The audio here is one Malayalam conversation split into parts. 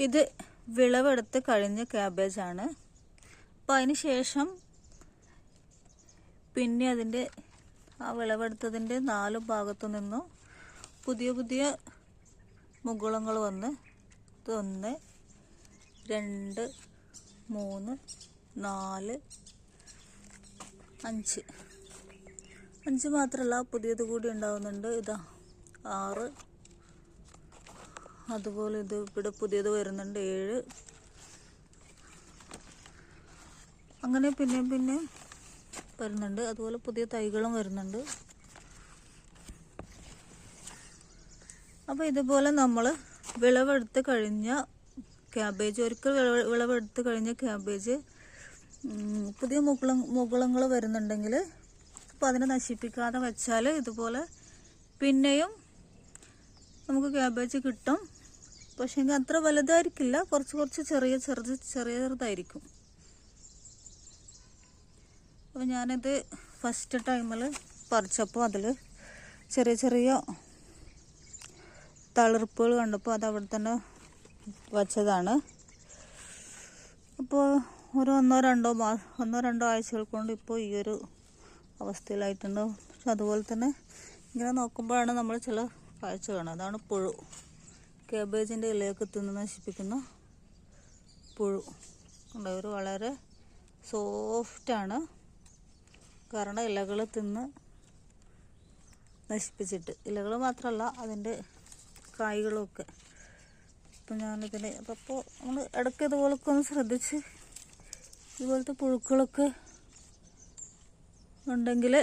ഇത് വിളവെടുത്ത് കഴിഞ്ഞ ക്യാബേജാണ് അപ്പോൾ അതിന് ശേഷം പിന്നെ അതിന്റെ ആ വിളവെടുത്തതിന്റെ നാല് ഭാഗത്തു നിന്നും പുതിയ പുതിയ മുകുളങ്ങൾ വന്ന് ഒന്ന് രണ്ട് മൂന്ന് നാല് അഞ്ച്. അഞ്ച് മാത്രമല്ല പുതിയത് കൂടി ഉണ്ടാവുന്നുണ്ട്. ഇതാ ആറ് അതുപോലെ ഇത് ഇവിടെ പുതിയത് വരുന്നുണ്ട് ഏഴ്. അങ്ങനെ പിന്നെയും പിന്നെ വരുന്നുണ്ട്. അതുപോലെ പുതിയ തൈകളും വരുന്നുണ്ട്. അപ്പോൾ ഇതുപോലെ നമ്മൾ വിളവെടുത്ത് കഴിഞ്ഞ ക്യാബേജ് ഒരിക്കൽ വിളവ് വിളവെടുത്ത് കഴിഞ്ഞ ക്യാബേജ് പുതിയ മുകുള മുകുളങ്ങൾ വരുന്നുണ്ടെങ്കിൽ അപ്പോൾ അതിനെ നശിപ്പിക്കാതെ വെച്ചാൽ ഇതുപോലെ പിന്നെയും നമുക്ക് ക്യാബേജ് കിട്ടും. പക്ഷേ അത്ര വലുതായിരിക്കില്ല. കുറച്ച് കുറച്ച് ചെറിയ ചെറുത് ചെറിയ ചെറുതായിരിക്കും. അപ്പോൾ ഞാനിത് ഫസ്റ്റ് ടൈമിൽ പറിച്ചപ്പോൾ അതിൽ ചെറിയ ചെറിയ തളിർപ്പുകൾ കണ്ടപ്പോൾ അത് അവിടെ തന്നെ വച്ചതാണ്. അപ്പോൾ ഒരു ഒന്നോ രണ്ടോ മാ ഒന്നോ രണ്ടോ ആഴ്ചകൾ കൊണ്ട് ഇപ്പോൾ ഈ ഒരു അവസ്ഥയിലായിട്ടുണ്ട്. പക്ഷെ അതുപോലെ തന്നെ ഇങ്ങനെ നോക്കുമ്പോഴാണ് നമ്മൾ ചില കാഴ്ച കാണുന്നത്. അതാണ് പുഴു. കേബേജിന്റെ ഇലയൊക്കെ തിന്ന് നശിപ്പിക്കുന്ന പുഴു. ഒരു വളരെ സോഫ്റ്റാണ് കാരണം ഇലകൾ തിന്ന് നശിപ്പിച്ചിട്ട്. ഇലകൾ മാത്രമല്ല അതിന്റെ കായ്കളൊക്കെ. അപ്പം ഞാനിതിന് അപ്പോൾ നമ്മൾ ഇടയ്ക്ക് ഇതുപോലൊക്കെ ഒന്ന് ശ്രദ്ധിച്ച് ഇതുപോലത്തെ പുഴുക്കളൊക്കെ ഉണ്ടെങ്കിൽ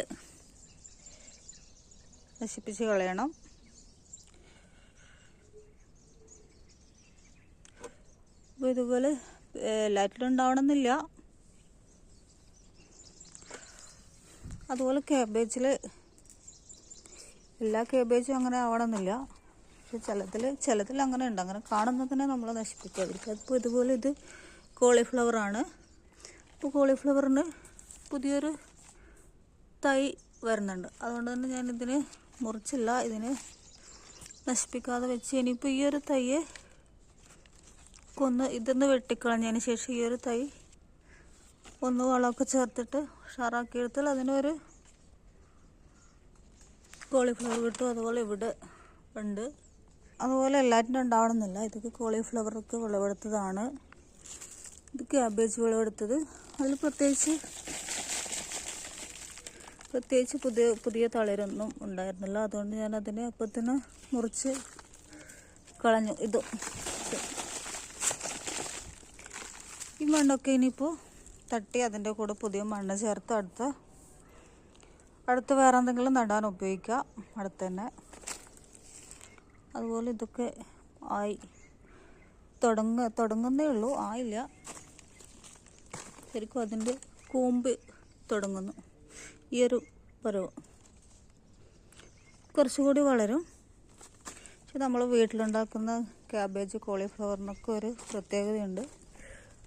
നശിപ്പിച്ച് കളയണം. അപ്പോൾ ഇതുപോലെ എല്ലാറ്റിലും ഉണ്ടാവണമെന്നില്ല. അതുപോലെ കേബേജിൽ എല്ലാ കേബേജും അങ്ങനെ ആവണമെന്നില്ല. പക്ഷെ ചിലതിൽ ചിലതിൽ അങ്ങനെ ഉണ്ട്. അങ്ങനെ കാണുന്നതിനെ നമ്മൾ നശിപ്പിക്കാതിരിക്കുക അതിപ്പോൾ ഇതുപോലെ ഇത് കോളിഫ്ലവറാണ് ഇപ്പോൾ കോളിഫ്ലവറിന് പുതിയൊരു തൈ വരുന്നുണ്ട്. അതുകൊണ്ട് തന്നെ ഞാനിതിന് മുറിച്ചില്ല. ഇതിന് നശിപ്പിക്കാതെ വെച്ച് ഇനിയിപ്പോൾ ഈ ഒരു തൈയെ കൊന്ന് ഇതൊന്ന് വെട്ടിക്കളഞ്ഞതിന് ശേഷം ഈ ഒരു തൈ ഒന്ന് വളമൊക്കെ ചേർത്തിട്ട് ഷാറാക്കി എടുത്താൽ അതിനൊരു കോളിഫ്ലവർ കിട്ടും. അതുപോലെ ഇവിടെ ഉണ്ട്. അതുപോലെ എല്ലാറ്റിനും ഉണ്ടാവണമെന്നില്ല. ഇതൊക്കെ കോളിഫ്ലവറൊക്കെ വിളവെടുത്തതാണ്. ഇത് ക്യാബേജ് വിളവെടുത്തത്. അതിൽ പ്രത്യേകിച്ച് പ്രത്യേകിച്ച് പുതിയ പുതിയ തളിരൊന്നും ഉണ്ടായിരുന്നില്ല. അതുകൊണ്ട് ഞാൻ അതിനെ അപ്പത്തിന് മുറിച്ച് കളഞ്ഞു. ഇത് മണ്ണൊക്കെ ഇനിയിപ്പോൾ തട്ടി അതിന്റെ കൂടെ പുതിയ മണ്ണ് ചേർത്ത് അടുത്ത അടുത്ത് വേറെ എന്തെങ്കിലും നടാൻ ഉപയോഗിക്കാം അടുത്ത് തന്നെ. അതുപോലെ ഇതൊക്കെ ആയി. തുടങ്ങ തുടങ്ങുന്നേ ഉള്ളൂ. ആയില്ല. ശരിക്കും അതിന്റെ കൂമ്പ് തുടങ്ങുന്നു. ഈ ഒരു പരവ് കുറച്ചുകൂടി വളരും. പക്ഷെ നമ്മൾ വീട്ടിലുണ്ടാക്കുന്ന ക്യാബേജ് കോളിഫ്ലവറിനൊക്കെ ഒരു പ്രത്യേകതയുണ്ട്.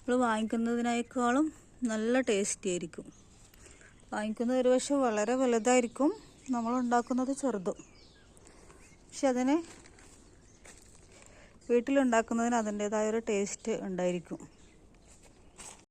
നമ്മൾ വാങ്ങിക്കുന്നതിനേക്കാളും നല്ല ടേസ്റ്റി ആയിരിക്കും. വാങ്ങിക്കുന്നത് ഒരു പക്ഷെ വളരെ വലുതായിരിക്കും. നമ്മൾ ഉണ്ടാക്കുന്നത് ചെറുതും. പക്ഷെ അതിന് വീട്ടിലുണ്ടാക്കുന്നതിന് അതിന്റേതായ ഒരു ടേസ്റ്റ് ഉണ്ടായിരിക്കും.